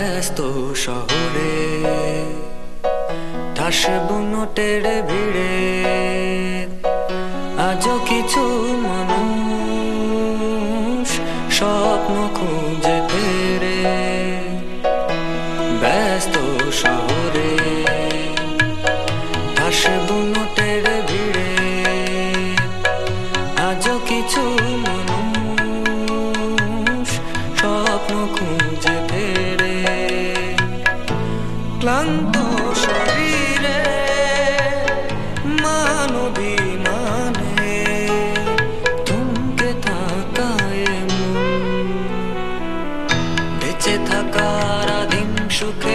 ব্যস্ত শহরে। ঠাস বুনোটের ভিড়ে আজও কিছু মানুষ স্বপ্ন খুঁজে ফেরে। ব্যস্ত শহরে ঠাস বুনোটের ক্লান্ত শরীরে মানবী মানে তুমকে থাকায় বেঁচে থাকার আদিম সুখে